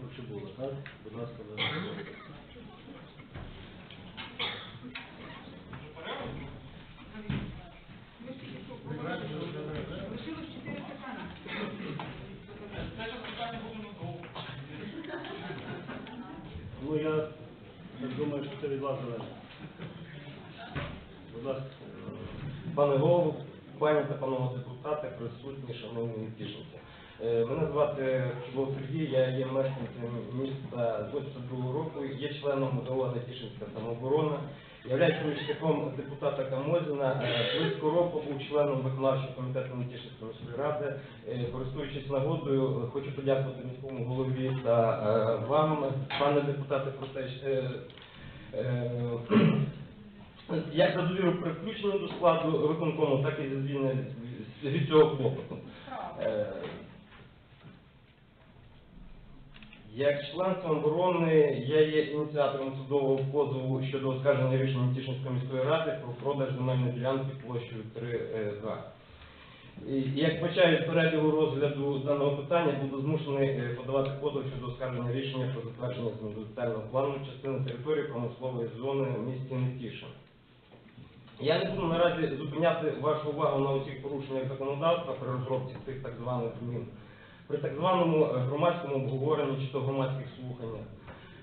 Кочубула, так? Будь ласка, питання. Ну, я так думаю, що це від вас залежить. Будь ласка. Пане голову, пані та панове депутати, присутні, шановні тижниці. Мене звати Чубов Сергій, я є мешканцем міста з 82 року, є членом ООО Тішинська самооборона, являюсь помічником депутата Камозіна, Е, близько року був членом виконавчого комітету Нетішинської міської ради. Е, Користуючись нагодою, е, хочу подякувати міському голові та е, вам, пане депутате, про те, що, е, е, як за довіру при включенні до складу виконкому, так і за звільнення від цього клопоту. Е, Як член самооборони я є ініціатором судового позову щодо оскарження рішення Тішинської міської ради про продаж земельної ділянки площею 3 га. І як почаю перебігу розгляду даного питання, буду змушений е, подавати позов щодо оскарження рішення про затвердження змін плану частини території промислової зони в місті Нетішин. Я не буду наразі зупиняти вашу увагу на усіх порушеннях законодавства при розробці цих так званих змін. При так званому е, громадському обговоренні чи то громадських слуханнях.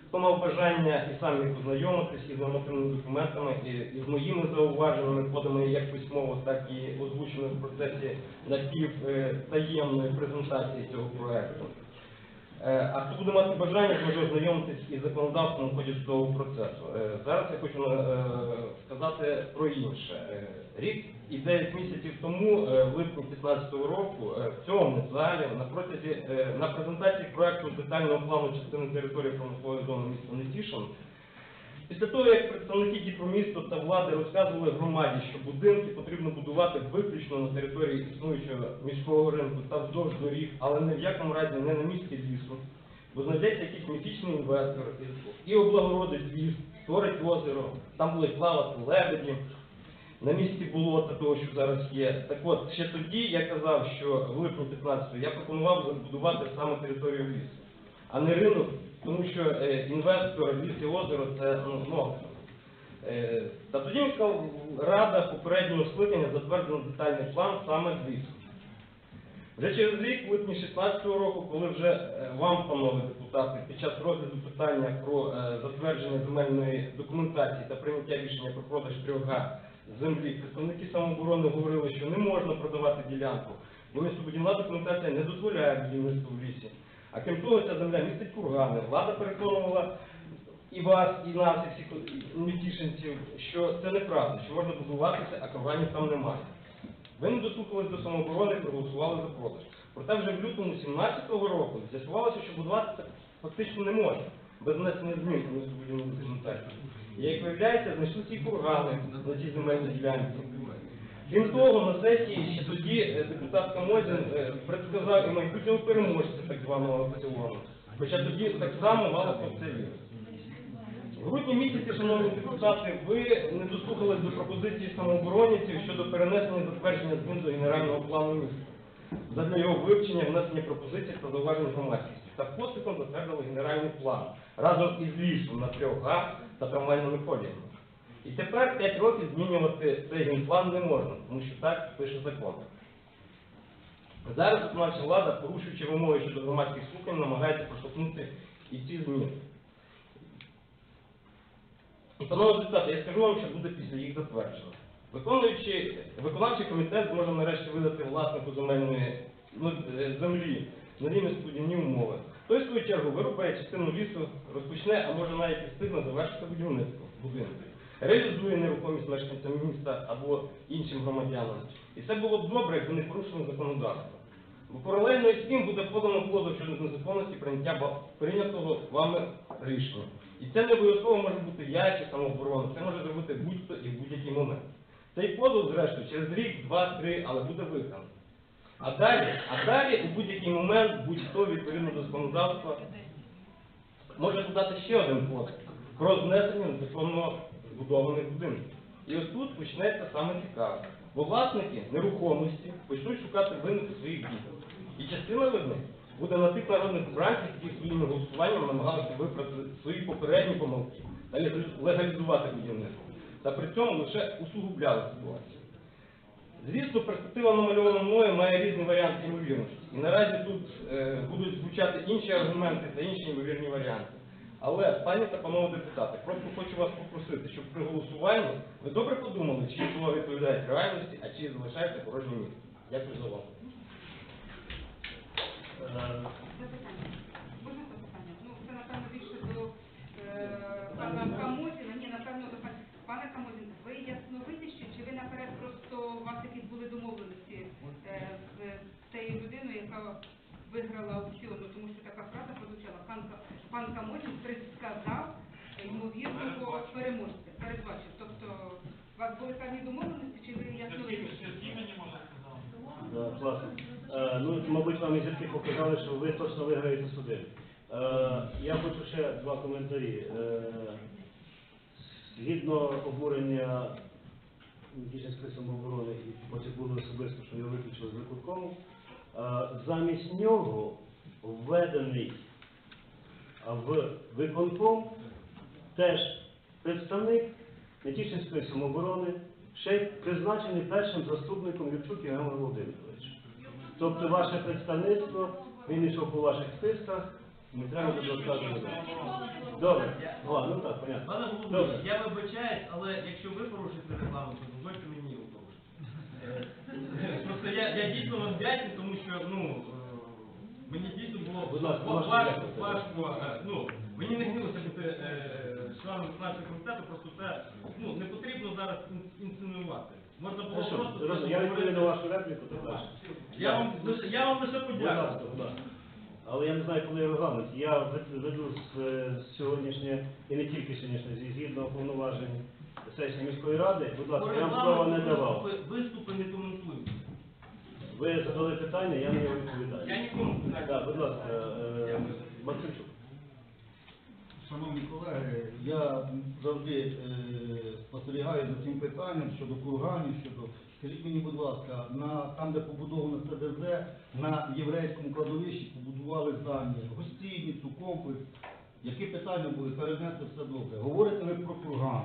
Хто мав бажання і сам міг познайомитись із нормативними документами і, і з моїми зауваженнями, поданими як письмово, так і озвученими в процесі напівтаємної презентації цього проекту. Е, А хто буде мати бажання, може ознайомитись із законодавством у ході судового процесу. Е, Зараз я хочу е, сказати про інше. Рік і 9 місяців тому, в липні 2015 року, в цьому залі на протязі на презентації проекту детального плану частини території промислової зони міста Нетішин, Після того, як представники Діпромісту та влади розказували громаді, що будинки потрібно будувати виключно на території існуючого міського ринку та вздовж доріг, але ні в якому разі не на місці лісу, бо знайдеться якийсь міфічний інвестор і облагородить ліс, створить озеро, там будуть плавати лебеді, на місці болота того, що зараз є. Так от, ще тоді я казав, що в липні 15-го я пропонував забудувати саме територію лісу а не ринок, тому що е, інвестор, ліс і озеро це ну, нонсенс. Е, Та тоді рада попереднього скликання затвердила детальний план саме з лісу. Вже через рік, в липні 16 року, коли вже е, вам, панове депутати, під час розгляду питання про е, затвердження земельної документації та прийняття рішення про продаж 3га землі, представники самооборони говорили, що не можна продавати ділянку, бо містобудівна документація не дозволяє будівництво в лісі. А крім того, ця земля містить кургани. Влада переконувала і вас, і нас, і всіх мітішинців, що це неправда, що можна будуватися, а курганів там немає. Ви не дослухались до самооборони і проголосували за продаж. Проте вже в лютому 17-го року з'ясувалося, що будуватися фактично не можна, без внесення змін до містобудівної документації. І як виявляється, знайшли ці кургани на цій земельній ділянці. Крім того, на сесії ще тоді е, депутат Камозін е, предсказав і майбутнього переможця так званого аукціону. Хоча тоді так само мало в це вірив. В грудні місяці, шановні депутати, ви не дослухались до пропозиції самооборонівців щодо перенесення затвердження змін до генерального плану міста. Задля його вивчення, внесення пропозицій та зауважень громадськості. Та поспіхом затвердили генеральний план разом із лісом на трьох га та трамвайними коліями. І тепер 5 років змінювати цей генплан не можна, тому що так пише закон. Зараз виконавча влада, порушуючи вимоги щодо громадських слухань, намагається проштовхнути і ці зміни. І, панове депутати, я скажу вам, що буде після їх затвердження. Виконуючи, виконавчий комітет зможе нарешті видати власнику земельної ну, е, землі нові міськодівні умови. Той, в свою чергу, вирубає частину лісу, розпочне, а може навіть і встигне завершити будівництво будинку. Реалізує нерухомість мешканцям міста або іншим громадянам. І це було б добре, якби не порушено законодавство. Бо паралельно із цим буде подано позов щодо незаконності прийняття прийнятого вами рішення. І це не обов'язково може бути я чи самооборона, це може зробити будь-хто і в будь-який момент. Цей позов, зрештою, через рік, два, три, але буде виконаний. А далі, а далі у будь-який момент будь-хто відповідно до законодавства може подати ще один позов про знесення незаконно збудованих будинків. І ось тут почнеться саме цікаве. Бо власники нерухомості почнуть шукати винних своїх дій. І частина винних буде на тих народних обранців, які своїми голосуваннями намагалися виправити свої попередні помилки та легалізувати будівництво. Та при цьому лише усугубляли ситуацію. Звісно, перспектива намальована мною має різні варіанти ймовірності. І наразі тут е, будуть звучати інші аргументи та інші ймовірні варіанти. Але, пані та панове депутати, просто хочу вас попросити, щоб при голосуванні ви добре подумали, чиї слова відповідають реальності, а чиї залишаються порожнім місцем. Дякую за увагу. Е. Можна запитання? Ну, це, напевно, більше до е, пана Камозіна. Ні, напевно, до пана. Пане Камозін, ви ясновидящі, чи ви наперед просто вас якісь були домовленості е, з цією людиною, яка виграла аукціон? Ну, Тому що така фраза прозвучала. Пан, Ка- пан Камозін предсказав ймовірного переможця, передбачив. Тобто, у вас були певні домовленості, чи ви? Да, класно. Е, ну, мабуть, вам і зірки показали, що ви точно виграєте суди. Е, я хочу ще два коментарі. Е, згідно обурення Дійсницької самооборони, і потім було особисто, що його виключили з виконкому, е, замість нього введений в виконком теж представник Нетішинської самооборони, ще й призначений першим заступником Юрчук Євген Володимирович. Тобто ваше представництво, він йшов по ваших списках, не треба буде розказувати. Добре, О, ну так, понятно. Пане Добре. я вибачаюсь, але якщо ви порушите регламент, то дозвольте мені його порушити. Е, Просто я, я дійсно вам вдячний, тому що ну мені дійсно було важко, важко. е, Ну мені не хотілося бути е, членом виконавчого комітету, просто це ну не потрібно зараз ін- інсценувати. Можна було просто я відповім на вашу репліку, то далі. Я вам лише я вам лише подякую. Але я не знаю, коли регламент. Я веду з е, сьогоднішнє, і не тільки сьогоднішнє, зі- згідно повноважень сесії міської ради. Будь ласка, я вам слова не давав. виступи, не коментують. Ви задали питання, я на нього Я відповідаю. нікому не знаю. Так, будь ласка, е, Максимчук. Шановні колеги, я завжди е, спостерігаю за цим питанням щодо курганів, щодо. Скажіть мені, будь ласка, на там, де побудовано ЦДЗ, на єврейському кладовищі побудували здання, гостиницю, комплекс. Які питання були? Перенесли все добре. Говорите ви про курган.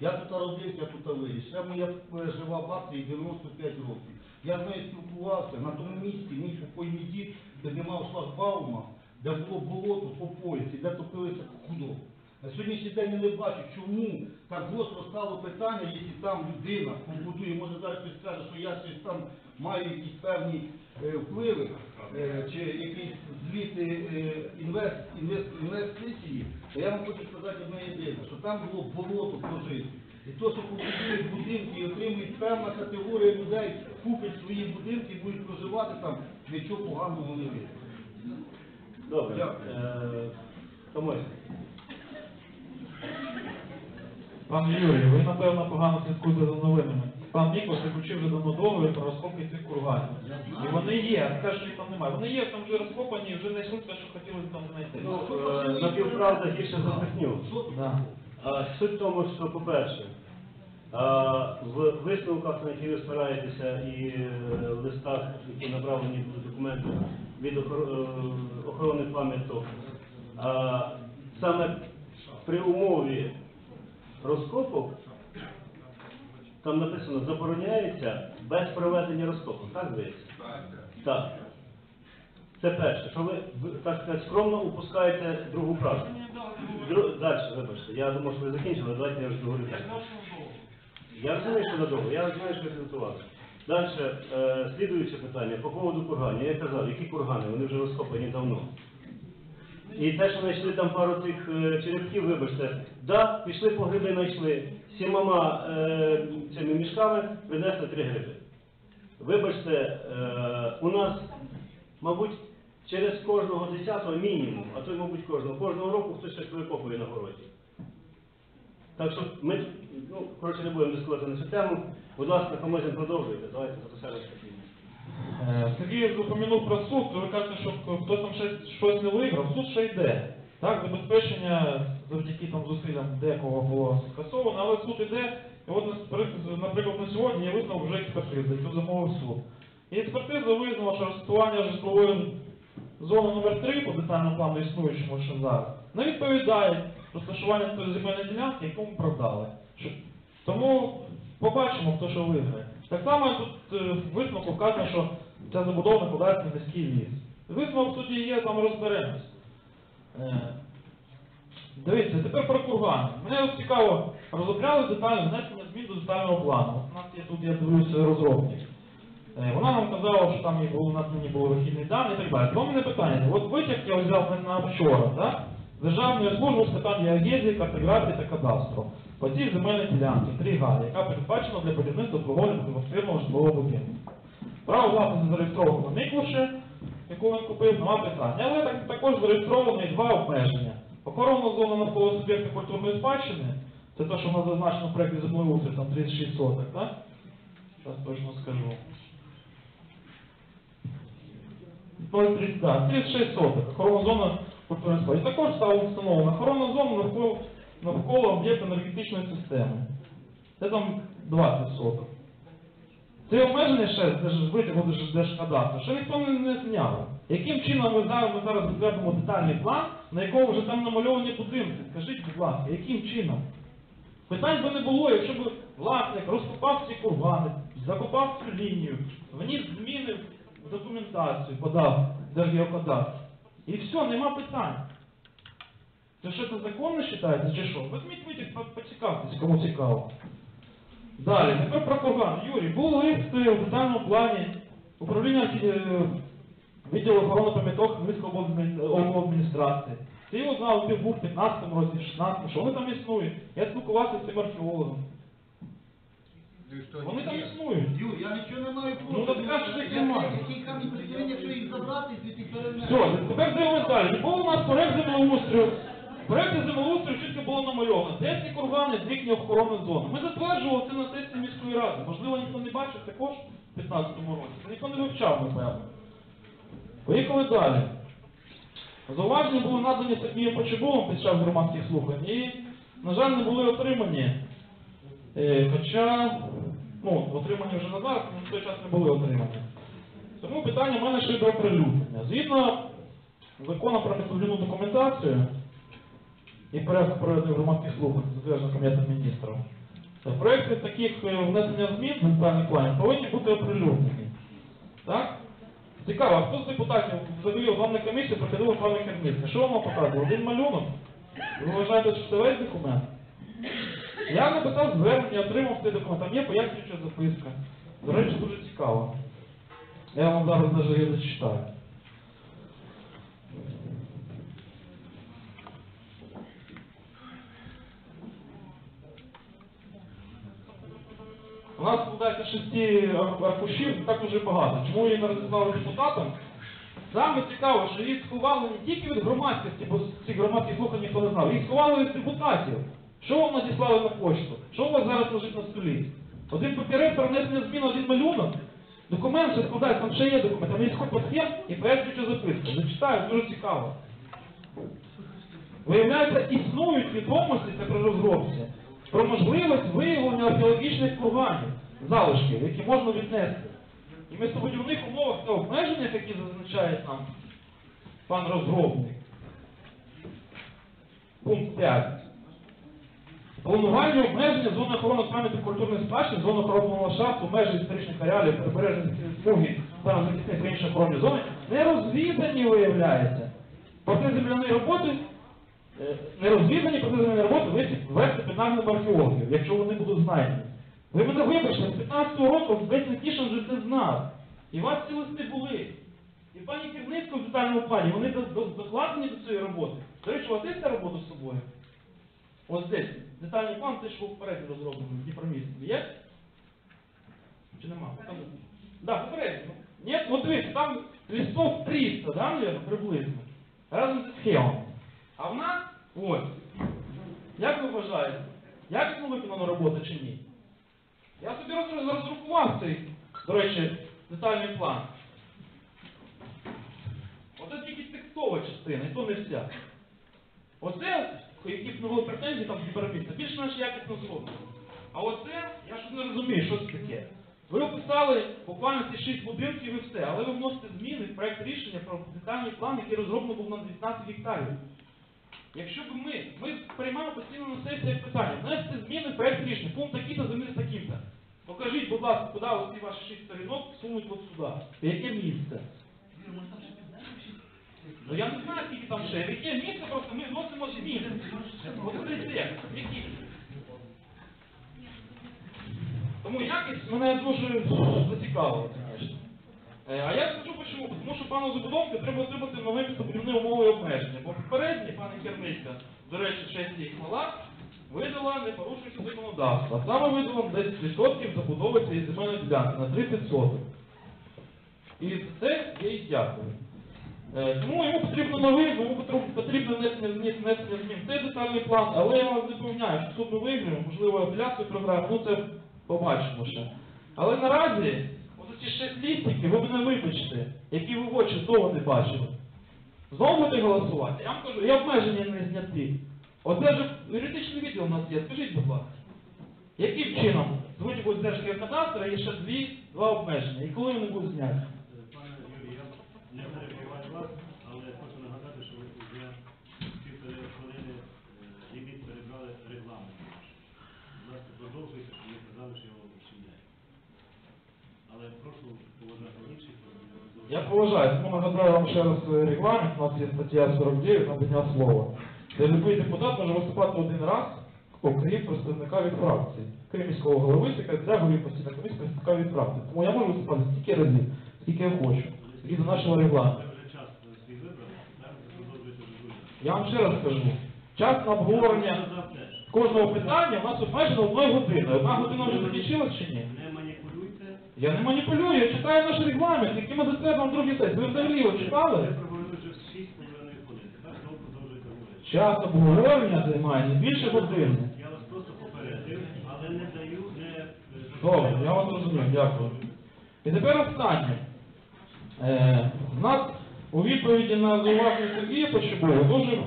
Я тут родився, я тут виріс. Ще моя е, жива бабця їй 95 років. Я з нею спілкувався, на тому місці мій покойний дід піднімав шлагбаума, де було болото по поясі, де топилися худоби. На сьогоднішній день я не бачу, чому так гостро стало питання, якщо там людина побудує, може зараз хтось скаже, що я щось там маю якісь певні е, впливи, е, чи якісь звіти е, інвест, інвест, інвестиції, то я вам хочу сказати одне єдине, що там було болото прожити. І то, що побудують будинки і отримують певна категорія людей, купить свої будинки і будуть проживати там, нічого поганого не вийде. Добре. Дякую. Е, Томось. Пан Юрій, ви напевно погано слідкуєте за новинами. Пан Ніколас заключив вже давно договір про розкопки цих курганів. І вони є, а скажуть, що їх там немає. Вони є, там вже розкопані, вже знайшли те, що хотіли там знайти. Ну, е, напівправда гірше за брехню. Да. А, Суть в тому, що, по-перше, в висновках, на які ви спираєтеся, і е, в листах, які направлені до документів від е, охорони пам'яток, саме при умові розкопок, там написано, забороняється без проведення розкопок. Так здається? Так. Це перше, що ви, ви, так сказати, скромно упускаєте другу правду. Далі, вибачте, я думав, що ви закінчили, давайте я вже договорю. Я розумію, що надовго, я знаю, що ви. Далі, е, слідуюче питання, по поводу курганів. Я казав, які кургани, вони вже розкопані давно. І те, що знайшли там пару цих е, черепків, вибачте, да, пішли по гриби, знайшли, сімома е, цими мішками принесли три гриби. Вибачте, е, у нас, мабуть, через кожного десятого мінімум, а то й, мабуть, кожного, кожного року хтось щось викопує на городі. Так що ми, ну, коротше, не будемо дискувати на цю тему. Будь ласка, Камозін, продовжуйте, давайте записаємо спокійно. Е, Сергій упомянув про суд, то ви кажете, що хтось там щось, щось не виграв, суд ще йде. Так, забезпечення завдяки там зусиллям декого було скасовано, але суд іде, і от, наприклад, на сьогодні є висновок вже експертизи, яку замовив суд. І експертиза визнала, що розташування житлової зону номер 3 по детальному плану існуючому що зараз, не відповідає розташування тої земельної ділянки, яку ми продали. Тому побачимо, хто що виграє. Так само тут е, в висновку вказано, що ця забудова накладається на низький ліс. Висновок суді є, там розберемось. Е, Дивіться, тепер про кургани. Мене цікаво, розробляли детально внесення змін до детального плану. У нас є тут, я дивлюся, розробник. Е, Вона нам казала, що там їй було надані були вихідні дані і так далі. Тому мене питання, от витяг я взяв на- вчора, так? Державної служби з питань геодезії, картографії та кадастру. По цій земельній ділянці 3 га, яка передбачена для будівництва обслуговування двохквартирного житлового будинку. Право власності зареєстровано на яку він купив, нема питання. Але так, також зареєстровано і два обмеження. Охоронна зона навколо суб'єкта культурної спадщини, це те, що в нас зазначено в проєкті землеустрою, там 36 соток, так? Зараз точно скажу. 0,30, да, 36 соток, охоронна зона культурної спадщини. Також стало встановлено охоронна зона навколо, навколо об'єкта енергетичної системи. Це там 20 соток. Це обмеження ще витягу держ- держкадастру, що ніхто не, зняв. Яким чином ми зараз, ми зараз розглянемо детальний план, на якому вже там намальовані будинки? Скажіть, будь ласка, яким чином? Питань би не було, якщо б власник розкопав ці кургани, закопав цю лінію, вніс зміни в документацію, подав Держгеокадастр. І все, нема питань. Це що це законно вважається, чи що? Візьміть витяг, по- поцікавтесь, кому цікаво. Далі, тепер про курган. Юрій, був лист в детальному плані управління е, відділу охорони пам'яток Хмельницької обладміністрації. Ти його знав, ти був в 15 році, в 16 що вони там існують. Я спілкувався з цим археологом. Вони там існують. Юр, я нічого не маю Ну, проти. так кажеш, що немає. Який камінь їх забрати, звідти перенести. Все, тепер дивимося далі. Був у нас проект землеустрою. В проекті землеустрою чітко було намальовано. Де ці кургани з їхньої охоронної зони. Ми затверджували це на сесії міської ради. Можливо, ніхто не бачив також в 15-му році. Ніхто не вивчав, напевно. Поїхали далі. Зауваження були надані Сергієм Почебовим під час громадських слухань і, на жаль, не були отримані. Е, хоча, ну, отримані вже на зараз, але в той час не були отримані. Тому питання в мене щодо оприлюднення. Згідно закону про містобудівну документацію і порядок проведення громадських слухань, затвердженого Кабінетом міністрів, в проєкті таких е, внесення змін в детальний план повинні бути оприлюднені. Так? Цікаво, а хто з депутатів взагалі вам на комісію приходив плани керівництва? Що вам показував? Один малюнок? Ви вважаєте, що це весь документ? Я написав звернення, отримав цей документ, там є пояснююча записка. До речі, дуже цікаво. Я вам зараз її зачитаю. 56 аркушів так уже багато. Чому її не роздали депутатам? Саме цікаво, що їх сховали не тільки від громадськості, бо ці громадські слухання ніхто не знав, їх сховали від депутатів. Що вам надіслали на почту? Що у вас зараз лежить на столі? Один папірець перенесення змін, один малюнок. Документ ще складається, там ще є документ, там є купа схем і пояснююча записка. Не читаю, дуже цікаво. Виявляється, існують відомості це при розробці про можливість виявлення археологічних курганів залишків, які можна віднести. І в містобудівних умовах та обмеженнях, які зазначає нам пан розробник. Пункт 5. Планування обмеження зони охорони пам'ятки культурної спадщини, зони охоронного ландшафту, межі історичних ареалів, прибережних смуги та захисних та інші охоронні зони не розвідані, виявляється. Проти земляної роботи е, не розвідані проти земляної роботи вести під наглядом археологів, якщо вони будуть знайдені. Ви мене вибачте, з 15-го року весь Нетішин вже це знав. І вас ці листи були. І пані Керницька в детальному плані, вони до- до- докладені до цієї роботи. До речі, у вас є ця робота з собою? Ось здесь. Детальний план, це ж був вперед розроблений, в Дніпромісті. Є? Чи нема? Покажи. Да, попередньо. Ні? Ну дивіться, там листов 300, да, наверное, приблизно. Разом зі схемами. А в нас, ось. Як ви вважаєте? Якісно виконана робота чи ні? Я собі роз- роздрукував цей, до речі, детальний план. Оце тільки текстова частина, і то не вся. Оце, які б не були претензії там з Дніпроміста, більш менш якісно зроблено. А оце, я щось не розумію, що це таке. Ви описали буквально ці шість будинків і все, але ви вносите зміни в проект рішення про детальний план, який розроблений був на 19 гектарів. Якщо б ми, ми приймаємо постійно на сесіях питання, внести зміни в проект рішення, пункт такий-то, заміни таким-то. Покажіть, будь ласка, куди оці ваші шість сторінок сунуть от сюди. Яке місце? Ну я не знаю, скільки там ще. Яке місце просто ми вносимо зміни. От це? Які? Тому якість мене дуже зацікавила, А я скажу почему. Тому що пану забудовнику треба отримати нові містобудівні умови і обмеження. Бо попередні, пане Керницька, до речі, 6 їх мала, видала, не порушуючи законодавство. Саме видала 10% забудови цієї земельної ділянки на 30 соток. І за це я їй дякую. Е, Тому йому потрібно новий, йому потрібно- внесення змін, в детальний план, але я вас запевняю, що суд ми виграємо, можливо, апеляцію програму, ну це побачимо ще. Але наразі, шість лістиків, ви мене вибачте, які ви в очі знову не бачили. Знову будете голосувати? Я вам кажу, і обмеження не зняті. Оце ж юридичний відділ у нас є, скажіть, будь ласка. Яким чином? Звуть будуть Держгеокадастра, є ще дві, два обмеження. І коли вони будуть зняті? Пане Юрій, я не перебиваю вас, але хочу нагадати, що ви хвилини е, ліміт перебрали регламент. Прошу поважати інших. Я поважаю, тому нагадаю вам ще раз е, регламент, у нас є стаття 49, надання слова. Де любий депутат може виступати один раз, окрім представника від фракції. Крім міського голови, секретаря голів постійної комісії, представника від фракції. Тому я можу виступати стільки разів, скільки я хочу, згідно нашого регламенту. Я вам ще раз скажу, час на обговорення кожного питання у нас обмежено одною годиною. Одна година вже закінчилась чи ні? Я не маніпулюю, я читаю наш регламент, який ми затвердимо на другій сесії. Ви взагалі його читали? проговорили вже 6,5 хвилин. Тепер знову продовжуєте говорити. Час обговорення займає не більше години. Я вас просто попередив, але не даю, не... е, Добре, я вас розумію, дякую. І тепер останнє. Е, в нас у відповіді на зауваження Сергія Почебова дуже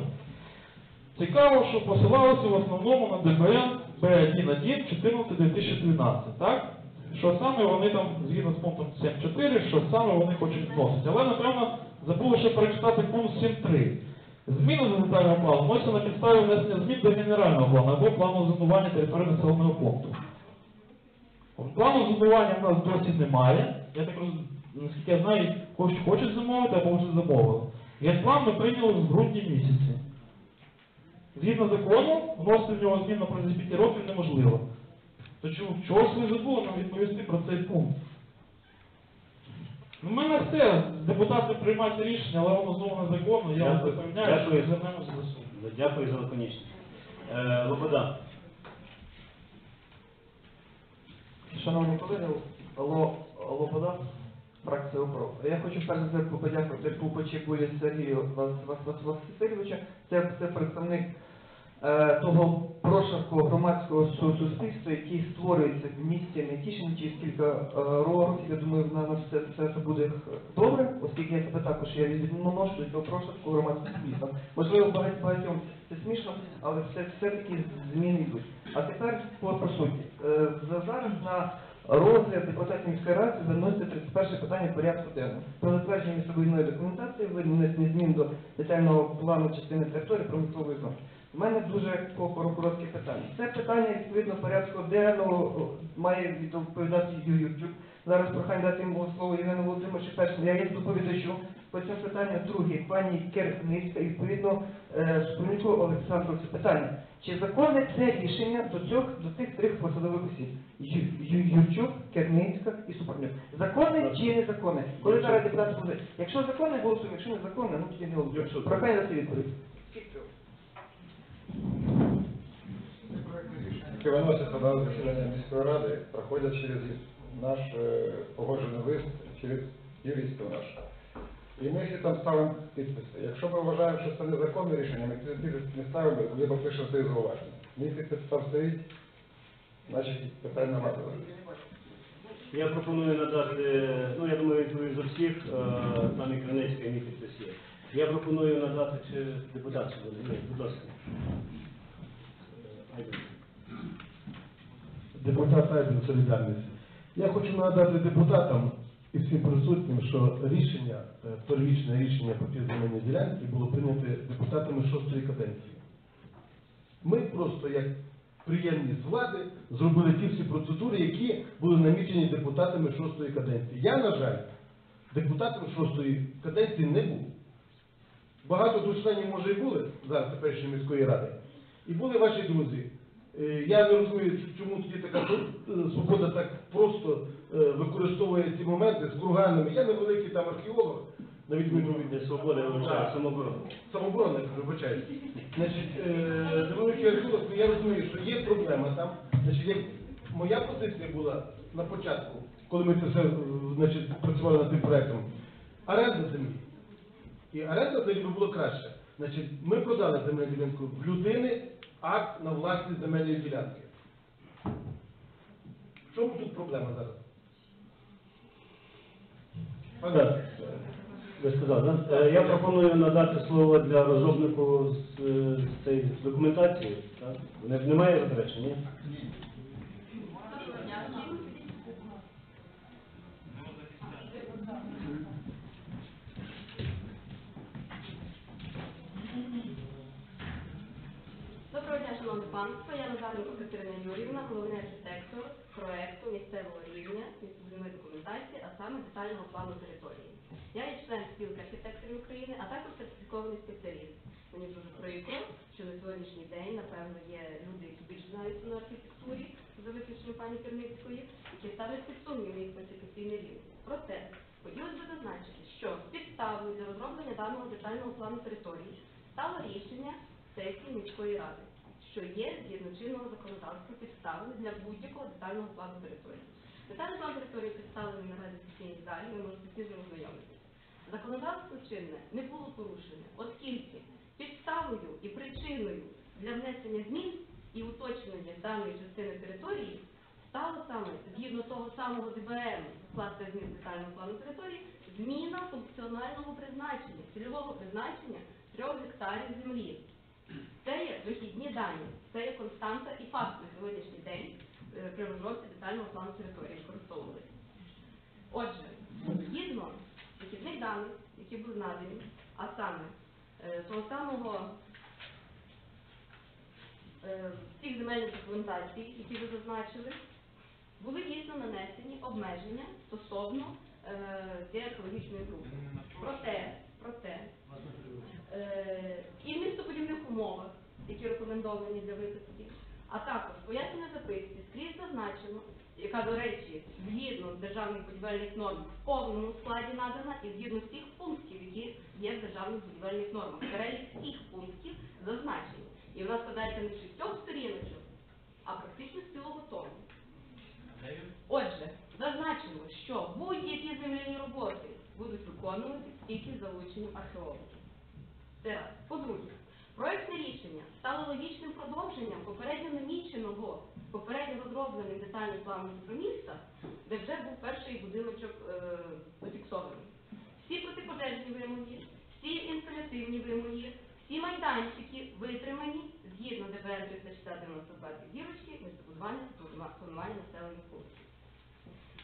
цікаво, що посилалося в основному на ДБН Б1.1 14-2012, так? Що саме вони там, згідно з пунктом 7.4, що саме вони хочуть вносити. Але, напевно, забули ще перечитати пункт 7.3. Зміни до детального плану вносяться на підставі внесення змін до генерального плану або плану зонування території населеного пункту. Плану зонування в нас досі немає. Я так розумію, наскільки я знаю, хоч хочуть замовити, або вже замовили. Генплан ми прийняли в грудні місяці. Згідно закону, вносити в нього змін на протязі 5 років неможливо. То чого, чого ж ви забули нам відповісти про цей пункт? Ну, в мене все, депутати приймають рішення, але воно знову незаконно, я вам запевняю, що Дякую. ми звернемося до суду. Дякую за лаконічність. Е, Лобода. Шановні колеги, Алло, Лобода, фракція ОПРО. Я хочу перш за все подякувати Пупачі Сергію Вас- Вас- Вас- Васильовича. Це, це представник того прошарку громадського суспільства, який створюється в місті Нетішин через кілька е, років. Я думаю, на нас все, це буде е, добре, оскільки я себе також я відношу до цього прошарку громадського суспільства. Можливо, багать- багатьом це смішно, але все, все-таки зміни йдуть. А тепер по, по суті. Е, за- зараз на розгляд депутатів міської ради виноситься 31 питання порядку денного. Про затвердження містобудівної документації, внесення змін до детального плану частини території промислової зони. У мене дуже коротке питання. Це питання відповідно порядку денного має відповідати Юрчук. Зараз прохання дати йому слово Євгену Володимировичу першому. Я є доповідачу по цьому питанню. Друге, пані Керницька відповідно е, Олександру це питання. Чи законне це рішення до цих до тих трьох посадових осіб? Юрчук, Керницька і Супорнюк. Законне чи незаконне? Коли зараз депутати буде, якщо законне, голосуємо, якщо незаконне, ну тоді не голосуємо. Прохання дати відповідь. Які виносяться засідання міської ради, проходять через наш е, погоджений лист, через юристів наших. І ми всі там ставимо підписи. Якщо ми вважаємо, що це незаконне рішення, ми ці підписи не ставимо, либо пишемо свої зауваження. Мій підпис там стоїть, значить питань немає. Я пропоную надати, ну я думаю, за всіх, е, там і Криницька, і мій підпис є. Я пропоную надати чи депутат будь ласка. Депутат Айден Солідарність. Я хочу нагадати депутатам і всім присутнім, що рішення, первічне рішення по земельній ділянці було прийнято депутатами шостої каденції. Ми просто як приємні з влади зробили ті всі процедури, які були намічені депутатами шостої каденції. Я, на жаль, депутатом шостої каденції не був. Багато тут членів, може, і були зараз теперішньої міської ради. І були ваші друзі. Е, Я не розумію, чому тоді така е, свобода так просто е, використовує ці моменти з курганами. Я невеликий там археолог, на відміну від Де свобода вивчає самооборону. самооборони, вибачаюсь. Значить, невеликий археолог, ну, я розумію, що є проблема там. Значить, як моя позиція була на початку, коли ми це все значить, працювали над тим проектом, оренда землі. І оренда землі би було краще. Значить, ми продали земельну ділянку в людини акт на власність земельної ділянки. В чому тут проблема зараз? Пане, Так, ви сказали, да? Е, Я пропоную надати слово для розробнику з, е, з цієї документації. Так? Не- Немає заперечень, ні? Доброго дня, шановне панство. Я Назаренко Катерина Юрівна, головний архітектор проекту місцевого рівня містобудівної документації, а саме детального плану території. Я є член спілки архітекторів України, а також сертифікований спеціаліст. Мені дуже прикро, що на сьогоднішній день, напевно, є люди, які більш знаються на архітектурі, за виключенням пані Керницької, які ставлять під сумнів їх кваліфікаційний рівень. Проте, хотілося б зазначити, що підставою для розроблення даного детального плану території стало рішення сесії міської ради, що є згідно чинного законодавства підставою для будь-якого детального плану території. Детальний план території представлений наразі в сесійній залі, ви можете всі з ним ознайомитися. Законодавство чинне не було порушене, оскільки підставою і причиною для внесення змін і уточнення даної частини території стало саме згідно того самого ДБМ склад та змін детального плану території зміна функціонального призначення, цільового призначення трьох гектарів землі. Це є вихідні дані, це є константа і факт на сьогоднішній день е, при розробці детального плану території використовувалися. Отже, згідно вихідних даних, які були надані, а саме е, того самого е, всіх земельних документацій, які ви зазначили, були дійсно нанесені обмеження стосовно е, екологічної групи. Проте, проте, е, і в містобудівних умовах, які рекомендовані для виписки, а також пояснення записки скрізь зазначено, яка, до речі, згідно державних будівельних норм в повному складі надана і згідно всіх пунктів, які є в державних будівельних нормах. Перелік всіх пунктів зазначені. І вона складається не з шістьох сторіночок, а практично з цілого тому. Отже, зазначено, що будь-які земляні роботи будуть виконувати тільки залученням археологів. Це раз. По-друге, проектне рішення стало логічним продовженням попередньо наміченого, попередньо розробленим детальним планом міста, де вже був перший будиночок е, зафіксований. Всі протипожежні вимоги, всі інсталяційні вимоги, всі майданчики витримані згідно ДБН 36092 зірочки містобудування та планування населених пунктів.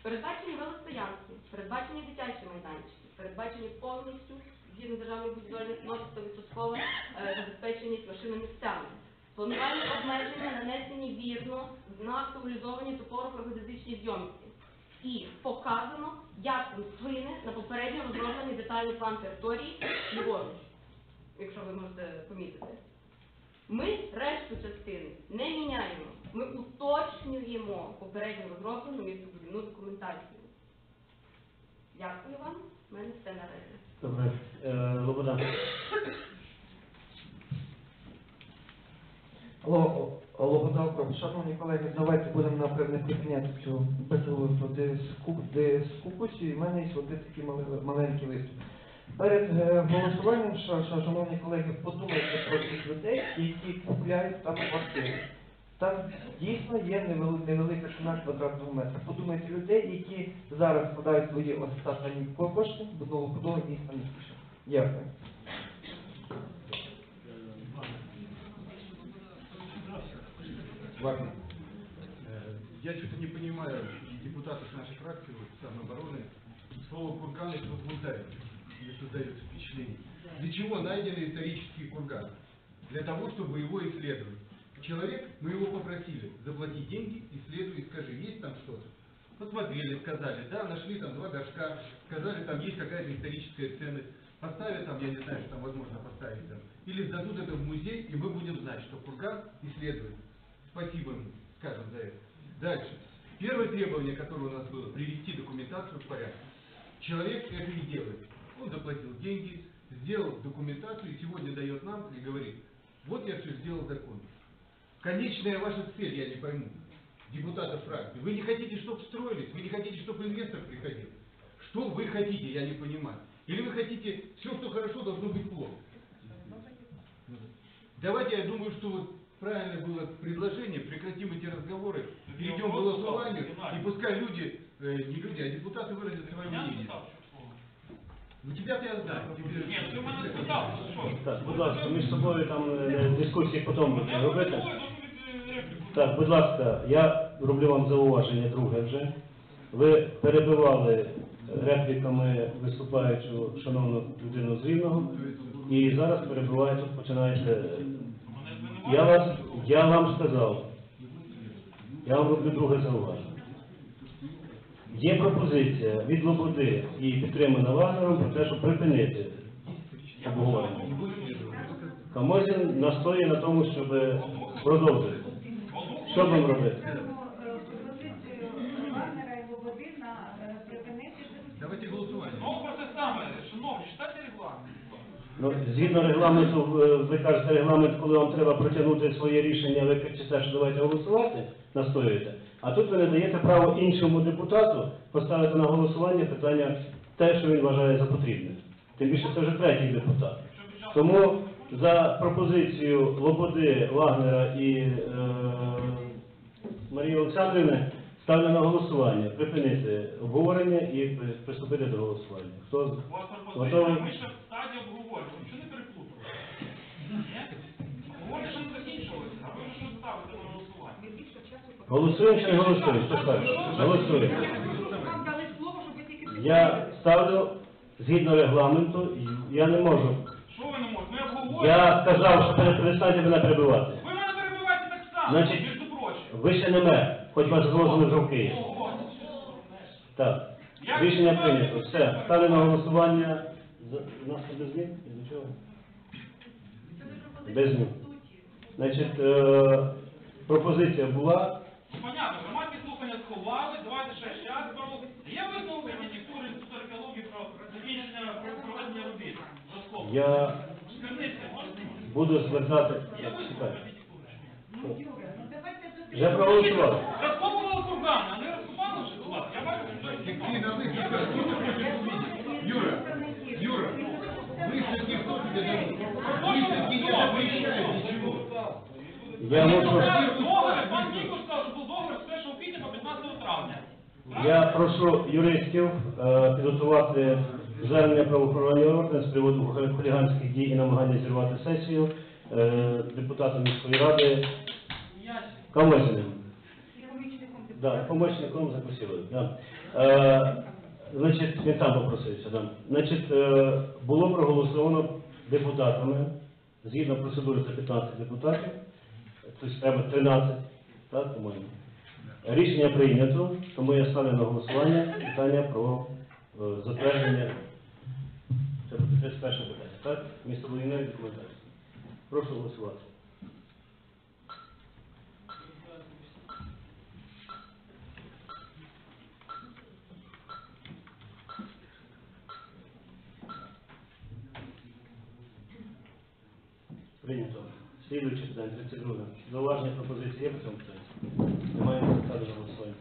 Передбачені велостоянки, передбачені дитячі майданчики, передбачені повністю згідно державних будівельних норм 100% е, забезпеченість машиномісцями. Планувальні обмеження нанесені вірно на актуалізовані топорохоргодезичні зйомки. І показано, як він вплине на попередньо розроблений детальний план території ліворуч, якщо ви можете помітити. Ми решту частини не міняємо. Ми уточнюємо попередньо розроблену містобудівну документацію. Дякую вам. У мене все наразі. Добре. Е, Лобода. Алло, добре. Шановні колеги, давайте будемо напевне припиняти цю диску, дискусію. У мене є один такий маленький виступ. Перед е, голосуванням, ша- ша- шановні колеги, подумайте про тих людей, які купляють там квартири. Там дійсно є невели- невелика ціна квадратного метра. Подумайте людей, які зараз складають свої останні кошти в новобудові міста містіше. Дякую. Ладно. Э, Я что-то не понимаю. депутаты с нашей фракции, вот, самообороны, слово курган это вот бунтарь, мне создается впечатление. Для чего найдены исторические курганы? Для того, чтобы его исследовать. Человек, мы его попросили заплатить деньги, исследуй, скажи, есть там что-то. Посмотрели, сказали, да, нашли там два горшка, сказали, там есть какая-то историческая ценность. Поставят там, я не знаю, что там возможно поставить там. Или сдадут это в музей, и мы будем знать, что курган исследует. Спасибо им, скажем, за это. Дальше. Первое требование, которое у нас было, привести документацию в порядок. Человек это и делает. Он заплатил деньги, сделал документацию и сегодня дает нам и говорит, вот я все сделал законно Конечная ваша цель, я не пойму, депутатов фракции. Вы не хотите, чтобы строились, вы не хотите, чтобы инвестор приходил. Что вы хотите, я не понимаю. Или вы хотите, все, что хорошо, должно быть плохо. Давайте, я думаю, что вот правильное было предложение, прекратим эти разговоры, перейдем к голосованию, и пускай люди, э, не люди, а депутаты выразят свое мнение. Ну тебя-то я знаю. тебе- Ні, ну ти мене спитав, що? Так, будь ласка, між собою там е, дискусії потім будете Я робити. Так, будь ласка, я роблю вам зауваження друге вже. Ви перебивали репліками виступаючу шановну людину з Рівного, і зараз перебиваєте, тут починаєте. Я вас, я вам сказав, я вам роблю друге зауваження. Є пропозиція від Лободи і підтримана Вагнером про те, щоб припинити обговорення. Камозін настоює на тому, щоб продовжити. Що будемо робити? Пропозицію Вагнера і Лободи на е, припинити Давайте голосование. Ну, про те саме, шановні, читайте регламент. Ну, згідно регламенту, е, ви кажете регламент, коли вам треба протягнути своє рішення, ви кричите, що давайте голосувати, настоюєте. А тут ви не даєте право іншому депутату поставити на голосування питання те, що він вважає за потрібне. Тим більше це вже третій депутат. Тому за пропозицію Лободи, Вагнера і е, Марії Олександрівни ставлю на голосування припинити обговорення і приступити до голосування. Хто У вас готовий? пропозиція, ми ще в стадії обговорюємо, нічого не переплутали. Обговорення ще не закінчилося, а ви вже щось ставите на голосування. Голосуємо чи не голосуємо? Хто скаже? Голосуємо. Вам дали слово, щоб ви тільки Я ставлю згідно регламенту, і я не можу. Що ви не можете? Ми обговорюємо. Я сказав, що пере- перестаньте мене перебивати. Ви мене перебиваєте так само, Значить. Ви ще не мер, хоч вас зложили в Київ. Так. Рішення прийнято. Все. це Ставлю на голосування. У нас тут без змін? Без чого? Без змін. Значить, е, пропозиція була. Ну, Понятно, громадські слухання сховали, давайте ще час проводимо. Є висновок архітектури Інституту археології про закінчення про проведення робіт? Розкопу. Я Скарбниця, можете? буду звертати. Є висновок Чекай. архітектури? Ну, Юра, ну Вже проголосували. Розкопували кургани, а не розкопали вже туди. Я бачу, що це Какие на выход, кто ты хочешь увидеть? Юра, Юра, выставки кто тебе дает? Выставки не запрещают ничего. Я мушу. Договір, пан Нікош сказав, що був договір з 1 квітня по 15 травня. Я прошу юристів е, підготувати звернення правоохоронних органів з приводу хулі- хуліганських дій і намагання зірвати сесію е, депутата міської ради Камозіним. Да, помічником закусили. Да. Е, значить, він сам попросився. Да. Значить, е, було проголосовано депутатами, згідно процедури це 15 депутатів, тобто треба 13, так, по-моєму. Рішення прийнято, тому я ставлю на голосування питання про е, затвердження. Це буде 31 питання, так? Містобудівної документації. Прошу голосувати. Прийнято. Слідуюче питання, 32. Зауваження пропозиції є по цьому питанню? Немає ставлю на голосування.